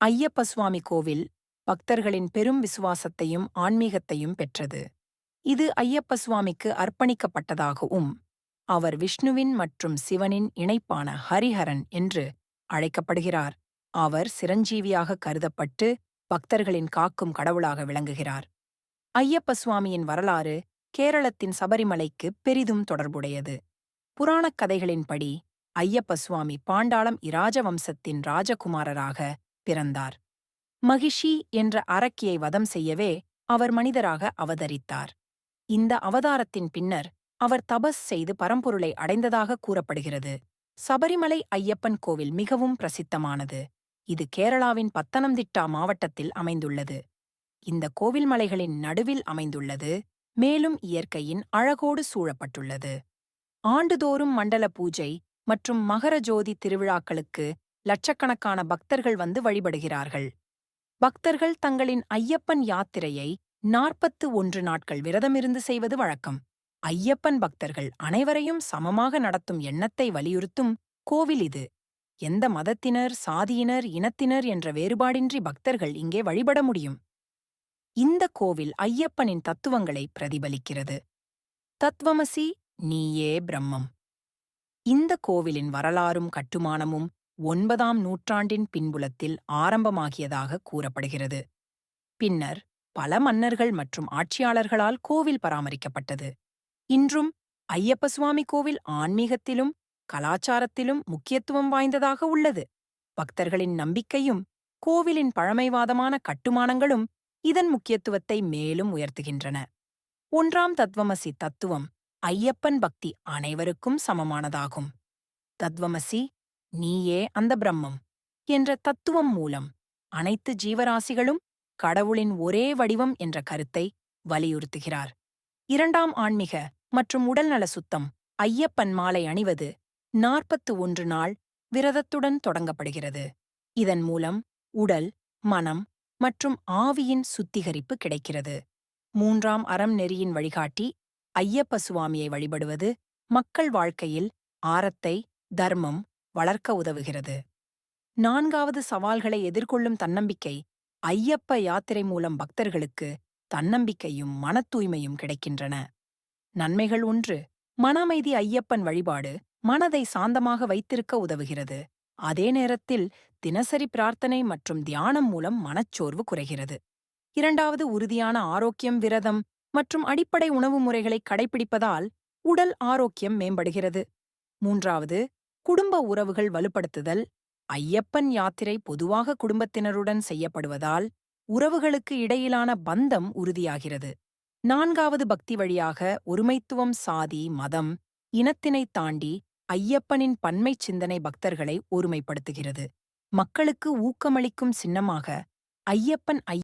ஐயப்ப சுவாமி கோவில் பக்தர்களின் பெரும் விசுவாசத்தையும் ஆன்மீகத்தையும் பெற்றது. இது ஐயப்ப சுவாமிக்கு அர்ப்பணிக்கப்பட்டதாகவும் அவர் விஷ்ணுவின் மற்றும் சிவனின் இணைப்பான ஹரிஹரன் என்று அழைக்கப்படுகிறார். அவர் சிரஞ்சீவியாக கருதப்பட்டு பக்தர்களின் காக்கும் கடவுளாக விளங்குகிறார். ஐயப்ப சுவாமியின் வரலாறு கேரளத்தின் சபரிமலைக்கு பெரிதும் தொடர்புடையது. புராணக் கதைகளின்படி ஐயப்ப சுவாமி பாண்டாளம் இராஜவம்சத்தின் ராஜகுமாரராக பிறந்தார். மகிஷி என்ற அரக்கியை வதம் செய்யவே அவர் மனிதராக அவதரித்தார். இந்த அவதாரத்தின் பின்னர் அவர் தபஸ் செய்து பரம்பொருளை அடைந்ததாக கூறப்படுகிறது. சபரிமலை ஐயப்பன் கோவில் மிகவும் பிரசித்தமானது. இது கேரளாவின் பத்தனம்திட்டா மாவட்டத்தில் அமைந்துள்ளது. இந்த கோவில் மலைகளின் நடுவில் அமைந்துள்ளது. மேலும் இயற்கையின் அழகோடு சூழப்பட்டுள்ளது. ஆண்டுதோறும் மண்டல பூஜை மற்றும் மகர ஜோதி திருவிழாக்களுக்கு லட்சக்கணக்கான பக்தர்கள் வந்து வழிபடுகிறார்கள். பக்தர்கள் தங்களின் ஐயப்பன் யாத்திரையை நாற்பத்து ஒன்று நாட்கள் விரதமிருந்து செய்வது வழக்கம். ஐயப்பன் பக்தர்கள் அனைவரையும் சமமாக நடத்தும் எண்ணத்தை வலியுறுத்தும் கோவில் இது. எந்த மதத்தினர் சாதியினர் இனத்தினர் என்ற வேறுபாடின்றி பக்தர்கள் இங்கே வழிபட முடியும். இந்த கோவில் ஐயப்பனின் தத்துவங்களை பிரதிபலிக்கிறது. தத்வமசி நீயே பிரம்மம். இந்த கோவிலின் வரலாறும் கட்டுமானமும் ஒன்பதாம் நூற்றாண்டின் பின்புலத்தில் ஆரம்பமாகியதாக கூறப்படுகிறது. பின்னர் பல மன்னர்கள் மற்றும் ஆட்சியாளர்களால் கோவில் பராமரிக்கப்பட்டது. இன்றும் ஐயப்ப சுவாமி கோவில் ஆன்மீகத்திலும் கலாச்சாரத்திலும் முக்கியத்துவம் வாய்ந்ததாக உள்ளது. பக்தர்களின் நம்பிக்கையும் கோவிலின் பழமைவாதமான கட்டுமானங்களும் இதன் முக்கியத்துவத்தை மேலும் உயர்த்துகின்றன. ஒன்றாம் தத்வமசி தத்துவம் ஐயப்பன் பக்தி அனைவருக்கும் சமமானதாகும். தத்வமசி நீயே அந்த பிரம்மம் என்ற தத்துவம் மூலம் அனைத்து ஜீவராசிகளும் கடவுளின் ஒரே வடிவம் என்ற கருத்தை வலியுறுத்துகிறார். இரண்டாம் ஆன்மீக மற்றும் உடல்நல சுத்தம் ஐயப்பன் மாலை அணிவது நாற்பத்து ஒன்று நாள் விரதத்துடன் தொடங்கப்படுகிறது. இதன் மூலம் உடல் மனம் மற்றும் ஆவியின் சுத்திகரிப்பு கிடைக்கிறது. மூன்றாம் அறம் நெறியின் வழிகாட்டி ஐயப்ப சுவாமியை வழிபடுவது மக்கள் வாழ்க்கையில் ஆரத்தை தர்மம் வளர்க்க உதவுகிறது. நான்காவது சவால்களை எதிர்கொள்ளும் தன்னம்பிக்கை ஐயப்ப யாத்திரை மூலம் பக்தர்களுக்கு தன்னம்பிக்கையும் மனத்தூய்மையும் கிடைக்கின்றன. நன்மைகள் ஒன்று மன அமைதி ஐயப்பன் வழிபாடு மனதை சாந்தமாக வைத்திருக்க உதவுகிறது. அதே நேரத்தில் தினசரி பிரார்த்தனை மற்றும் தியானம் மூலம் மனச்சோர்வு குறைகிறது. இரண்டாவது உறுதியான ஆரோக்கியம் விரதம் மற்றும் அடிப்படை உணவு முறைகளை கடைபிடிப்பதால் உடல் ஆரோக்கியம் மேம்படுகிறது. மூன்றாவது குடும்ப உறவுகள் வலுப்படுத்துதல் ஐயப்பன் யாத்திரை பொதுவாக குடும்பத்தினருடன் செய்யப்படுவதால் உறவுகளுக்கு இடையிலான பந்தம் உறுதியாகிறது. நான்காவது பக்தி வழியாக ஒருமைத்துவம் சாதி மதம் இனத்தினை தாண்டி ஐயப்பனின் பன்மை சிந்தனை பக்தர்களை ஒருமைப்படுத்துகிறது. மக்களுக்கு ஊக்கமளிக்கும் சின்னமாக ஐயப்பன் ஐ